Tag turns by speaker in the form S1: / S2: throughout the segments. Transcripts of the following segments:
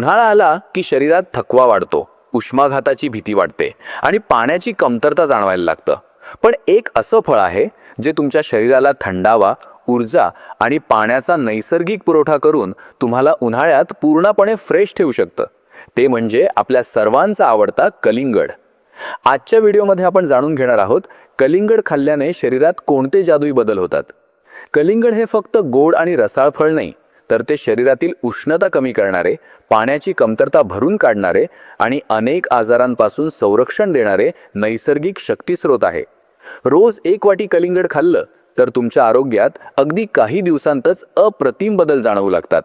S1: उन्हाळा आला की शरीरात थकवा वाढतो उष्माघाताची भीती वाटते आणि पाण्याची कमतरता जाणवायला लागतं. पण एक असं फळ आहे जे तुमच्या शरीराला थंडावा ऊर्जा आणि पाण्याचा नैसर्गिक पुरवठा करून तुम्हाला उन्हाळ्यात पूर्णपणे फ्रेश ठेवू शकतं. ते म्हणजे आपल्या सर्वांचा आवडता कलिंगड. आजच्या व्हिडिओमध्ये आपण जाणून घेणार आहोत कलिंगड खाल्ल्याने शरीरात कोणते जादुई बदल होतात. कलिंगड हे फक्त गोड आणि रसाळ फळ नाही तर ते शरीरातील उष्णता कमी करणारे पाण्याची कमतरता भरून काढणारे आणि अनेक आजारांपासून संरक्षण देणारे नैसर्गिक शक्तीस्रोत आहे. रोज एक वाटी कलिंगड खाल्लं तर तुमच्या आरोग्यात अगदी काही दिवसांतच अप्रतिम बदल जाणवू लागतात.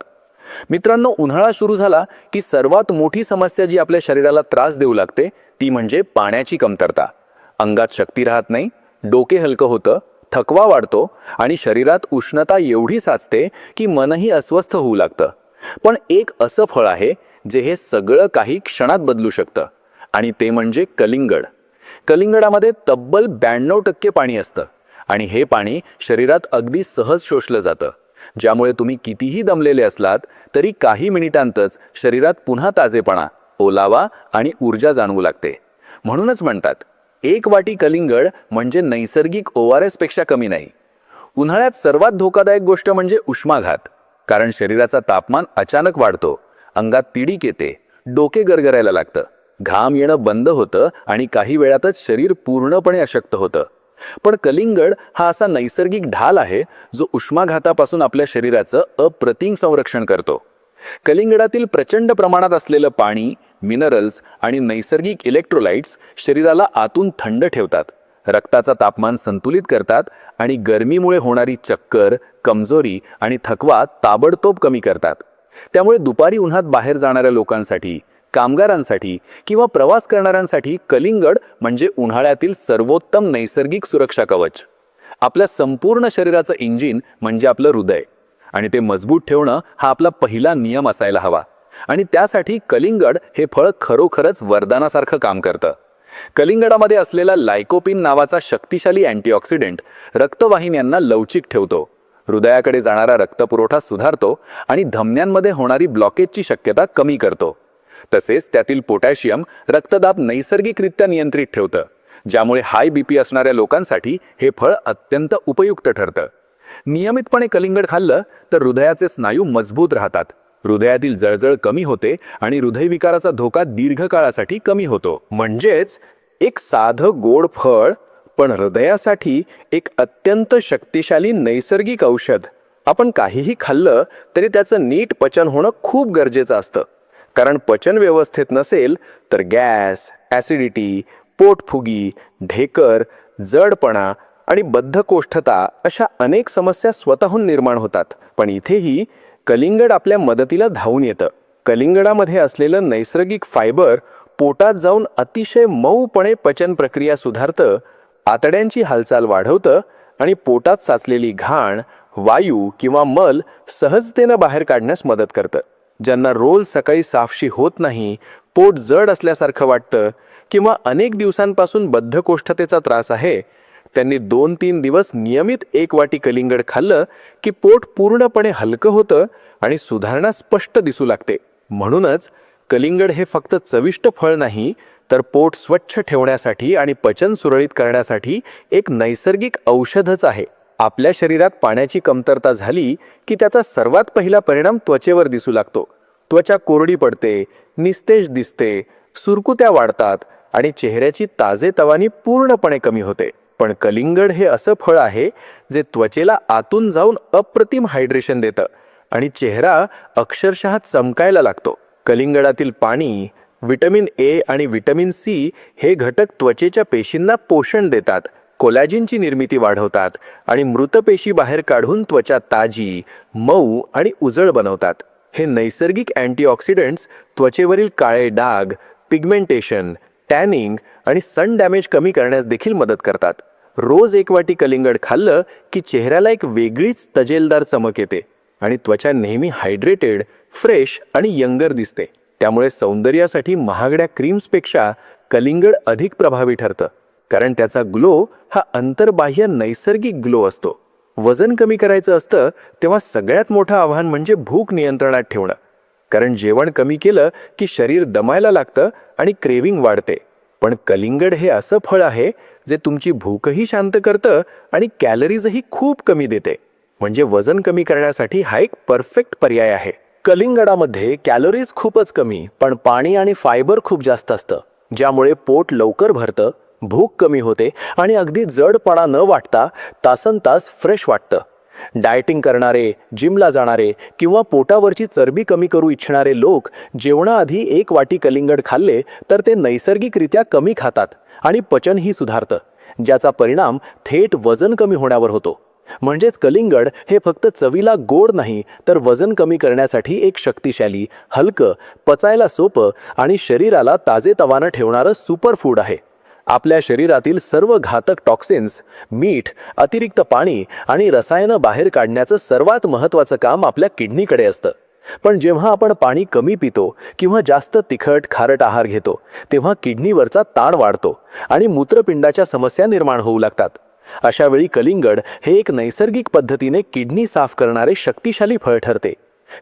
S1: मित्रांनो उन्हाळा सुरू झाला की सर्वात मोठी समस्या जी आपल्या शरीराला त्रास देऊ लागते ती म्हणजे पाण्याची कमतरता. अंगात शक्ती राहत नाही डोके हलकं होतं थकवा वाढतो आणि शरीरात उष्णता एवढी साचते की मनही अस्वस्थ होऊ लागतं. पण एक असं फळ आहे जे हे सगळं काही क्षणात बदलू शकतं आणि ते म्हणजे कलिंगड. कलिंगडामध्ये तब्बल ब्याण्णव टक्के पाणी असतं आणि हे पाणी शरीरात अगदी सहज शोषलं जातं. ज्यामुळे तुम्ही कितीही दमलेले असलात तरी काही मिनिटांतच शरीरात पुन्हा ताजेपणा ओलावा आणि ऊर्जा जाणवू लागते. म्हणूनच म्हणतात एक वाटी कलिंगड म्हणजे नैसर्गिक ओ आर एसपेक्षा कमी नाही. उन्हाळ्यात सर्वात धोकादायक गोष्ट म्हणजे उष्माघात कारण शरीराचा तापमान अचानक वाढतो अंगात तिडीक येते डोके गरगरायला लागतं घाम येणं बंद होतं आणि काही वेळातच शरीर पूर्णपणे अशक्त होतं. पण कलिंगड हा असा नैसर्गिक ढाल आहे जो उष्माघातापासून आपल्या शरीराचं अप्रतिम संरक्षण करतो. कलिंगडातील प्रचंड प्रमाणात असलेलं पाणी मिनरल्स आणि नैसर्गिक इलेक्ट्रोलाइट्स शरीराला आतून थंड ठेवतात. रक्ताचा तापमान संतुलित करतात आणि गरमीमुळे होणारी चक्कर कमजोरी आणि थकवा ताबडतोब कमी करतात. त्यामुळे दुपारी उन्हात बाहेर जाणाऱ्या लोकांसाठी कामगारांसाठी किंवा प्रवास करणाऱ्यांसाठी कलिंगड म्हणजे उन्हाळ्यातील सर्वोत्तम नैसर्गिक सुरक्षा कवच. आपल्या संपूर्ण शरीराचं इंजिन म्हणजे आपलं हृदय. आणि ते मजबूत ठेवणं हा आपला पहिला नियम असायला हवा. आणि त्यासाठी कलिंगड हे फळ खरोखरच वरदानासारखं काम करतं. कलिंगडामध्ये असलेला लायकोपिन नावाचा शक्तिशाली अँटीऑक्सिडेंट रक्तवाहिन्यांना लवचिक ठेवतो. हृदयाकडे जाणारा रक्तपुरवठा सुधारतो आणि धमन्यांमध्ये होणारी ब्लॉकेजची शक्यता कमी करतो. तसेच त्यातील पोटॅशियम रक्तदाब नैसर्गिकरित्या नियंत्रित ठेवतं ज्यामुळे हाय बीपी असणाऱ्या लोकांसाठी हे फळ अत्यंत उपयुक्त ठरतं. नियमितपणे कलिंगड खाल्लं तर हृदयाचे स्नायू मजबूत राहतात. हृदयातील जळजळ कमी होते आणि हृदयविकाराचा धोका दीर्घकाळासाठी कमी होतो.
S2: म्हणजेच एक साधं गोड फळ पण हृदयासाठी एक अत्यंत शक्तिशाली नैसर्गिक औषध. आपण काहीही खाल्लं तरी त्याचं नीट पचन होणं खूप गरजेचं असतं. कारण पचन व्यवस्थेत नसेल तर गॅस ॲसिडिटी पोटफुगी ढेकर जडपणा आणि बद्धकोष्ठता अशा अनेक समस्या स्वतःहून निर्माण होतात. पण इथेही कलिंगड आपल्या मदतीला धावून येतं. कलिंगडामध्ये असलेलं नैसर्गिक फायबर पोटात जाऊन अतिशय मऊपणे पचन प्रक्रिया सुधारतं आतड्यांची हालचाल वाढवतं आणि पोटात साचलेली घाण वायू किंवा मल सहजतेनं बाहेर काढण्यास मदत करतं. ज्यांना रोल सकाळी साफशी होत नाही पोट जड असल्यासारखं वाटतं किंवा अनेक दिवसांपासून बद्धकोष्ठतेचा त्रास आहे त्यांनी दोन तीन दिवस नियमित एक वाटी कलिंगड खाल्लं की पोट पूर्णपणे हलकं होतं आणि सुधारणा स्पष्ट दिसू लागते. म्हणूनच कलिंगड हे फक्त चविष्ट फळ नाही तर पोट स्वच्छ ठेवण्यासाठी आणि पचन सुरळीत करण्यासाठी एक नैसर्गिक औषधच आहे. आपल्या शरीरात पाण्याची कमतरता झाली की त्याचा सर्वात पहिला परिणाम त्वचेवर दिसू लागतो. त्वचा कोरडी पडते निस्तेज दिसते सुरकुत्या वाढतात आणि चेहऱ्याची ताजेतवानी पूर्णपणे कमी होते. पण कलिंगड हे असं फळ आहे जे त्वचेला आतून जाऊन अप्रतिम हायड्रेशन देतं आणि चेहरा अक्षरशः चमकायला लागतो. कलिंगडातील पाणी विटॅमिन ए आणि विटॅमिन सी हे घटक त्वचेच्या पेशींना पोषण देतात कोलॅजिनची निर्मिती वाढवतात आणि मृत पेशी बाहेर काढून त्वचा ताजी मऊ आणि उजळ बनवतात. हे नैसर्गिक अँटीऑक्सिडंट्स त्वचेवरील काळे डाग पिगमेंटेशन टॅनिंग आणि सन डॅमेज कमी करण्यास देखील मदत करतात. रोज एक वाटी कलिंगड खाल्लं की चेहऱ्याला एक वेगळीच तजेलदार चमक येते आणि त्वचा नेहमी हायड्रेटेड फ्रेश आणि यंगर दिसते. त्यामुळे सौंदर्यासाठी महागड्या क्रीम्सपेक्षा कलिंगड अधिक प्रभावी ठरतं. कारण त्याचा ग्लो हा अंतर्बाह्य नैसर्गिक ग्लो असतो. वजन कमी करायचं असतं तेव्हा सगळ्यात मोठं आव्हान म्हणजे भूक नियंत्रणात ठेवणं. कारण जेवण कमी केलं की शरीर दमायला लागतं आणि क्रेविंग वाढते. पण कलिंगड हे असं फळ आहे जे तुमची भूकही शांत करतं आणि कॅलरीजही खूप कमी देते. म्हणजे वजन कमी करण्यासाठी हा एक परफेक्ट पर्याय आहे. कलिंगडामध्ये कॅलरीज खूपच कमी पण पाणी आणि फायबर खूप जास्त असतं ज्यामुळे पोट लवकर भरतं भूक कमी होते आणि अगदी जडपणा न वाटता तासन तास फ्रेश वाटतं. डायटिंग करणारे जिमला जाणारे किंवा पोटावरची चरबी कमी करू इच्छिणारे लोक जेवणाआधी एक वाटी कलिंगड खाल्ले तर ते नैसर्गिकरित्या कमी खातात आणि पचनही सुधारतं ज्याचा परिणाम थेट वजन कमी होण्यावर होतो. म्हणजेच कलिंगड हे फक्त चवीला गोड नाही तर वजन कमी करण्यासाठी एक शक्तिशाली हलकं पचायला सोपं आणि शरीराला ताजेतवानं ठेवणारं सुपरफूड आहे. आपल्या शरीरातील सर्व घातक टॉक्सिन्स मीठ अतिरिक्त पाणी आणि रसायनं बाहेर काढण्याचं सर्वात महत्त्वाचं काम आपल्या किडनीकडे असतं. पण जेव्हा आपण पाणी कमी पितो किंवा जास्त तिखट खारट आहार घेतो तेव्हा किडनीवरचा ताण वाढतो आणि मूत्रपिंडाच्या समस्या निर्माण होऊ लागतात. अशावेळी कलिंगड हे एक नैसर्गिक पद्धतीने किडनी साफ करणारे शक्तिशाली फळ ठरते.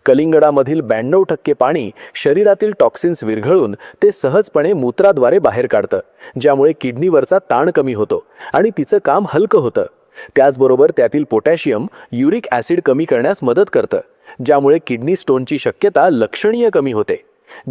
S2: कलिंगडामधील ब्याण्णव टक्के पाणी शरीरातील टॉक्सिन्स विरघळून ते सहजपणे मूत्राद्वारे बाहेर काढतं ज्यामुळे किडनीवरचा ताण कमी होतो आणि तिचं काम हलकं होतं. त्याचबरोबर त्यातील पोटॅशियम युरिक ॲसिड कमी करण्यास मदत करतं ज्यामुळे किडनी स्टोनची शक्यता लक्षणीय कमी होते.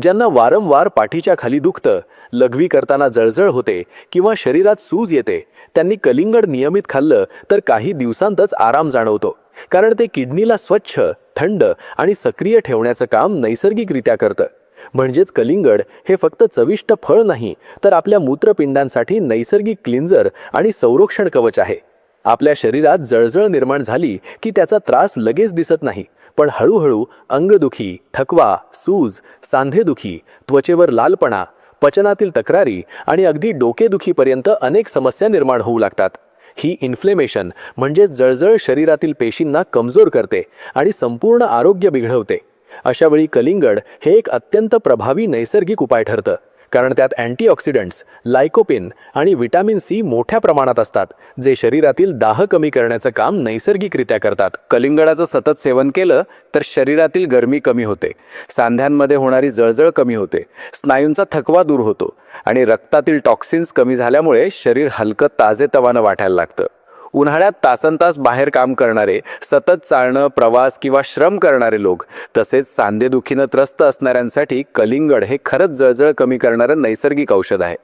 S2: ज्यांना वारंवार पाठीच्या खाली दुखतं लघवी करताना जळजळ होते किंवा शरीरात सूज येते त्यांनी कलिंगड नियमित खाल्लं तर काही दिवसांतच आराम जाणवतो कारण ते किडनीला स्वच्छ थंड आणि सक्रिय ठेवण्याचं काम नैसर्गिकरित्या करतं. म्हणजेच कलिंगड हे फक्त चविष्ट फळ नाही तर आपल्या मूत्रपिंडांसाठी नैसर्गिक क्लिन्झर आणि संरक्षण कवच आहे. आपल्या शरीरात जळजळ निर्माण झाली की त्याचा त्रास लगेच दिसत नाही पण हळूहळू अंगदुखी थकवा सूज सांधेदुखी त्वचेवर लालपणा पचनातील तक्रारी आणि अगदी डोकेदुखीपर्यंत अनेक समस्या निर्माण होऊ लागतात. ही इन्फ्लेमेशन म्हणजे जळजळ शरीरातील पेशींना कमजोर करते आणि संपूर्ण आरोग्य बिघडवते. अशावेळी कलिंगड हे एक अत्यंत प्रभावी नैसर्गिक उपाय ठरतं. कारण त्यात अँटीऑक्सिडंट्स लायकोपिन आणि विटॅमिन सी मोठ्या प्रमाणात असतात जे शरीरातील दाह कमी करण्याचं काम नैसर्गिकरित्या करतात. कलिंगडाचं सतत सेवन केलं तर शरीरातील गरमी कमी होते सांध्यांमध्ये होणारी जळजळ कमी होते स्नायूंचा थकवा दूर होतो आणि रक्तातील टॉक्सिन्स कमी झाल्यामुळे शरीर हलकं ताजेतवानं वाटायला लागतं. उन्हाळ्यात तासनतास बाहेर काम करणारे सतत चालणं प्रवास किंवा श्रम करणारे लोक तसेच सांधेदुखीनं त्रस्त असणाऱ्यांसाठी कलिंगड हे खरंच जळजळ कमी करणारं नैसर्गिक औषध आहे.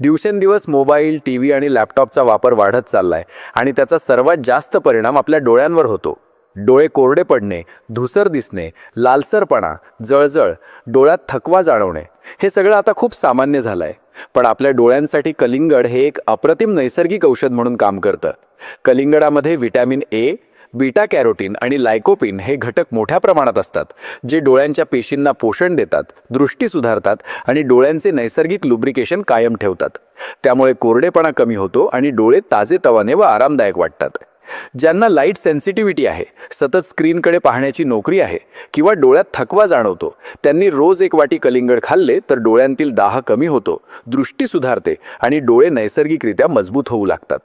S2: दिवसेंदिवस मोबाईल टी व्ही आणि लॅपटॉपचा वापर वाढत चाललाय आणि त्याचा सर्वात जास्त परिणाम आपल्या डोळ्यांवर होतो. डोळे कोरडे पडणे धुसर दिसणे लालसरपणा जळजळ डोळ्यात थकवा जाणवणे हे सगळं आता खूप सामान्य झालं आहे पण आपल्या डोळ्यांसाठी कलिंगड हे एक अप्रतिम नैसर्गिक औषध म्हणून काम करतं. कलिंगडामध्ये व्हिटॅमिन ए बीटा कॅरोटीन आणि लायकोपिन हे घटक मोठ्या प्रमाणात असतात जे डोळ्यांच्या पेशींना पोषण देतात दृष्टी सुधारतात आणि डोळ्यांचे नैसर्गिक लुब्रिकेशन कायम ठेवतात. त्यामुळे कोरडेपणा कमी होतो आणि डोळे ताजेतवाने व आरामदायक वाटतात. ज्यांना लाइट सेन्सिटिव्हिटी आहे सतत स्क्रीनकडे पाहण्याची नोकरी आहे किंवा डोळ्यात थकवा जाणवतो त्यांनी रोज एक वाटी कलिंगड खाल्ले तर डोळ्यांतील दाह कमी होतो दृष्टी सुधारते आणि डोळे नैसर्गिकरित्या मजबूत होऊ लागतात.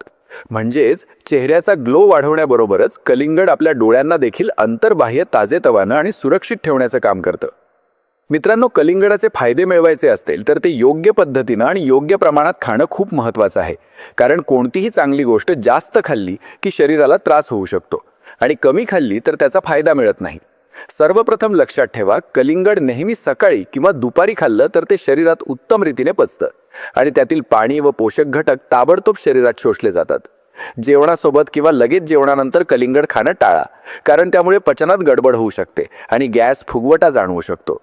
S2: म्हणजेच चेहऱ्याचा ग्लो वाढवण्याबरोबरच कलिंगड आपल्या डोळ्यांना देखील अंतर्बाह्य ताजेतवानं आणि सुरक्षित ठेवण्याचं काम करतं. मित्रांनो कलिंगडाचे फायदे मिळवायचे असतील तर ते योग्य पद्धतीनं आणि योग्य प्रमाणात खाणं खूप महत्त्वाचं आहे. कारण कोणतीही चांगली गोष्ट जास्त खाल्ली की शरीराला त्रास होऊ शकतो. आणि कमी खाल्ली तर त्याचा फायदा मिळत नाही. सर्वप्रथम लक्षात ठेवा कलिंगड नेहमी सकाळी किंवा दुपारी खाल्लं तर ते शरीरात उत्तम रीतीने पचतं. आणि त्यातील पाणी व पोषक घटक ताबडतोब शरीरात शोषले जातात. जेवणासोबत किंवा लगेच जेवणानंतर कलिंगड खाणं टाळा. कारण त्यामुळे पचनात गडबड होऊ शकते आणि गॅस फुगवटा जाणवू शकतो.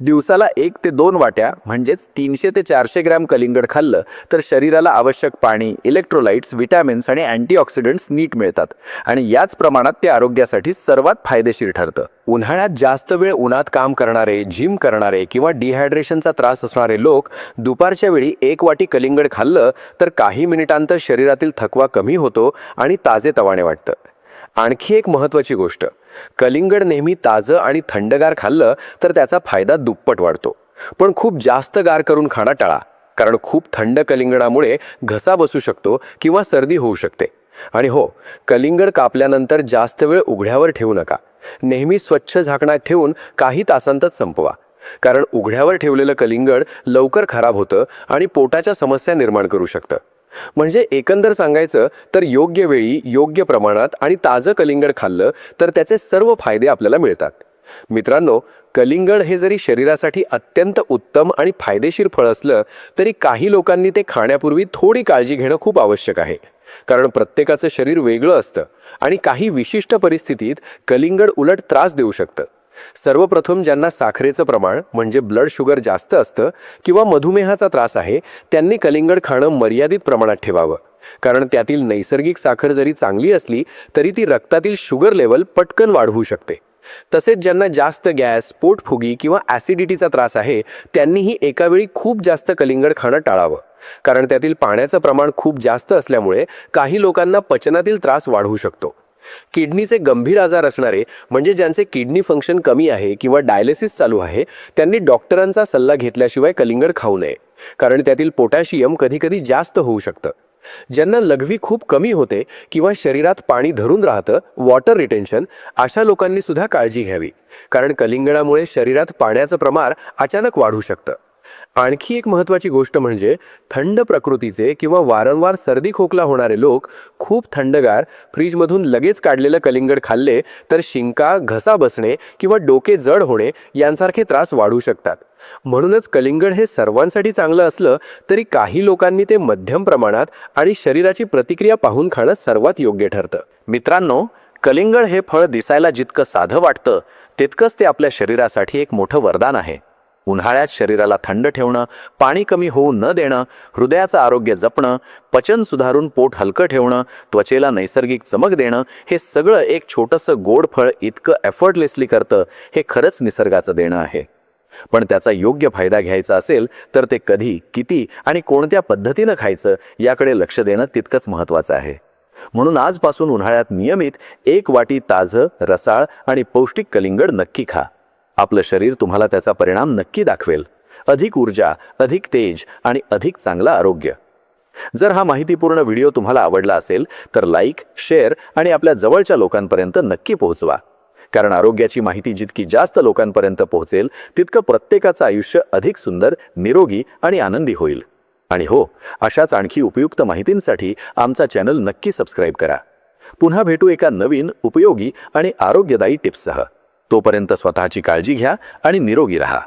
S2: दिवसाला एक ते दोन वाट्या म्हणजेच तीनशे ते चारशे ग्रॅम कलिंगड खाल्लं तर शरीराला आवश्यक पाणी इलेक्ट्रोलाइट्स विटॅमिन्स आणि अँटीऑक्सिडंट्स नीट मिळतात. आणि याच प्रमाणात ते आरोग्यासाठी सर्वात फायदेशीर ठरतं. उन्हाळ्यात जास्त वेळ उन्हात काम करणारे जिम करणारे किंवा डिहायड्रेशनचा त्रास असणारे लोक दुपारच्या वेळी एक वाटी कलिंगड खाल्लं तर काही मिनिटांतर शरीरातील थकवा कमी होतो आणि ताजेतवाने वाटतं. आणखी एक महत्त्वाची गोष्ट. कलिंगड नेहमी ताजं आणि थंडगार खाल्लं तर त्याचा फायदा दुप्पट वाढतो. पण खूप जास्त गार करून खाणं टाळा कारण खूप थंड कलिंगडामुळे घसा बसू शकतो किंवा सर्दी होऊ शकते. आणि हो कलिंगड कापल्यानंतर जास्त वेळ उघड्यावर ठेवू नका. नेहमी स्वच्छ झाकणात ठेवून काही तासांतच संपवा. कारण उघड्यावर ठेवलेलं कलिंगड लवकर खराब होतं आणि पोटाच्या समस्या निर्माण करू शकतं. म्हणजे एकंदर सांगायचं तर योग्य वेळी योग्य प्रमाणात आणि ताजं कलिंगड खाल्लं तर त्याचे सर्व फायदे आपल्याला मिळतात. मित्रांनो कलिंगड हे जरी शरीरासाठी अत्यंत उत्तम आणि फायदेशीर फळ असलं तरी काही लोकांनी ते खाण्यापूर्वी थोडी काळजी घेणं खूप आवश्यक आहे. कारण प्रत्येकाचं शरीर वेगळं असतं आणि काही विशिष्ट परिस्थितीत कलिंगड उलट त्रास देऊ शकतं. सर्वप्रथम ज्यांना साखरेचं प्रमाण म्हणजे ब्लड शुगर जास्त असतं किंवा मधुमेहाचा त्रास आहे त्यांनी कलिंगड खाणं मर्यादित प्रमाणात ठेवावं. कारण त्यातील नैसर्गिक साखर जरी चांगली असली तरी ती रक्तातील शुगर लेवल पटकन वाढवू शकते. तसेच ज्यांना जास्त गॅस पोटफुगी किंवा ॲसिडिटीचा त्रास आहे त्यांनीही एकावेळी खूप जास्त कलिंगड खाणं टाळावं. कारण त्यातील पाण्याचं प्रमाण खूप जास्त असल्यामुळे काही लोकांना पचनातील त्रास वाढवू शकतो. किडनीचे गंभीर आजार असणारे म्हणजे ज्यांचे किडनी फंक्शन कमी आहे किंवा डायलिसिस चालू आहे त्यांनी डॉक्टरांचा सल्ला घेतल्याशिवाय कलिंगड खाऊ नये. कारण त्यातील पोटॅशियम कधीकधी जास्त होऊ शकतं. ज्यांना लघवी खूप कमी होते किंवा शरीरात पाणी धरून राहतं वॉटर रिटेन्शन अशा लोकांनी सुद्धा काळजी घ्यावी. कारण कलिंगडामुळे शरीरात पाण्याचं प्रमाण अचानक वाढू शकतं. आणखी एक महत्त्वाची गोष्ट म्हणजे थंड प्रकृतीचे किंवा वारंवार सर्दी खोकला होणारे लोक खूप थंडगार फ्रीजमधून लगेच काढलेलं कलिंगड खाल्ले तर शिंका घसा बसणे किंवा डोके जड होणे यांसारखे त्रास वाढू शकतात. म्हणूनच कलिंगड हे सर्वांसाठी चांगलं असलं तरी काही लोकांनी ते मध्यम प्रमाणात आणि शरीराची प्रतिक्रिया पाहून खाणं सर्वात योग्य ठरतं.
S1: मित्रांनो कलिंगड हे फळ दिसायला जितकं साधं वाटतं तितकंच ते आपल्या शरीरासाठी एक मोठं वरदान आहे. उन्हाळ्यात शरीराला थंड ठेवणं पाणी कमी होऊ न देणं हृदयाचं आरोग्य जपणं पचन सुधारून पोट हलकं ठेवणं त्वचेला नैसर्गिक चमक देणं हे सगळं एक छोटंसं गोड फळ इतकं एफर्टलेसली करतं हे खरंच निसर्गाचं देणं आहे. पण त्याचा योग्य फायदा घ्यायचा असेल तर ते कधी किती आणि कोणत्या पद्धतीनं खायचं याकडे लक्ष देणं तितकंच महत्त्वाचं आहे. म्हणून आजपासून उन्हाळ्यात नियमित एक वाटी ताजं रसाळ आणि पौष्टिक कलिंगड नक्की खा. आपलं शरीर तुम्हाला त्याचा परिणाम नक्की दाखवेल. अधिक ऊर्जा अधिक तेज आणि अधिक चांगलं आरोग्य. जर हा माहितीपूर्ण व्हिडिओ तुम्हाला आवडला असेल तर लाईक शेअर आणि आपल्या जवळच्या लोकांपर्यंत नक्की पोहोचवा. कारण आरोग्याची माहिती जितकी जास्त लोकांपर्यंत पोहोचेल तितकं प्रत्येकाचं आयुष्य अधिक सुंदर निरोगी आणि आनंदी होईल. आणि हो अशाच आणखी उपयुक्त माहितींसाठी आमचा चॅनल नक्की सबस्क्राईब करा. पुन्हा भेटू एका नवीन उपयोगी आणि आरोग्यदायी टिप्ससह. तोपर्यंत स्वतःची काळजी घ्या आणि निरोगी राहा.